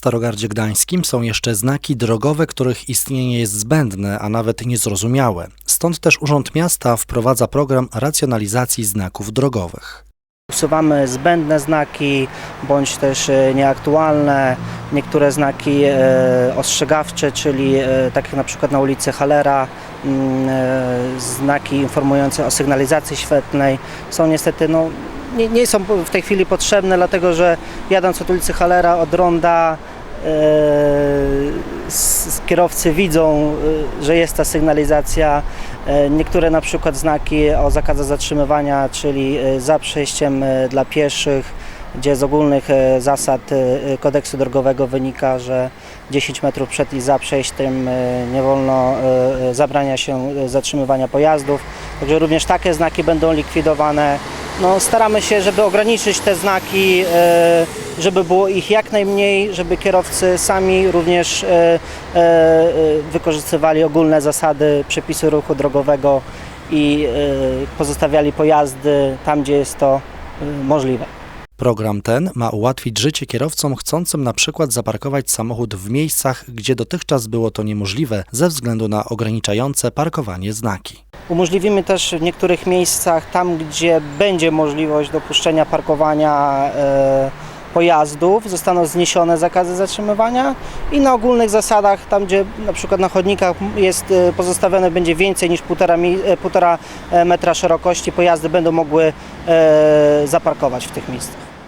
Starogardzie Gdańskim są jeszcze znaki drogowe, których istnienie jest zbędne, a nawet niezrozumiałe. Stąd też Urząd Miasta wprowadza program racjonalizacji znaków drogowych. Usuwamy zbędne znaki bądź też e, nieaktualne, niektóre znaki e, ostrzegawcze, czyli e, tak jak na przykład na ulicy Halera, mm, znaki informujące o sygnalizacji świetlnej są niestety no, nie, nie są w tej chwili potrzebne, dlatego że jadąc od ulicy Halera od ronda kierowcy widzą, e, że jest ta sygnalizacja. E, Niektóre na przykład znaki o zakazach zatrzymywania, czyli e, za przejściem e, dla pieszych, gdzie z ogólnych e, zasad e, kodeksu drogowego wynika, że 10 metrów przed i za przejściem e, nie wolno, e, e, zabrania się e, zatrzymywania pojazdów. Także również takie znaki będą likwidowane. No, staramy się, żeby ograniczyć te znaki, e, żeby było ich jak najmniej, żeby kierowcy sami również e, e, wykorzystywali ogólne zasady przepisu ruchu drogowego i pozostawiali pojazdy tam, gdzie jest to możliwe. Program ten ma ułatwić życie kierowcom chcącym na przykład zaparkować samochód w miejscach, gdzie dotychczas było to niemożliwe ze względu na ograniczające parkowanie znaki. Umożliwimy też w niektórych miejscach, tam gdzie będzie możliwość dopuszczenia parkowania e, pojazdów, zostaną zniesione zakazy zatrzymywania i na ogólnych zasadach, tam gdzie na przykład na chodnikach jest e, pozostawione będzie więcej niż 1,5 mi- e, 1,5 metra szerokości, pojazdy będą mogły zaparkować w tych miejscach.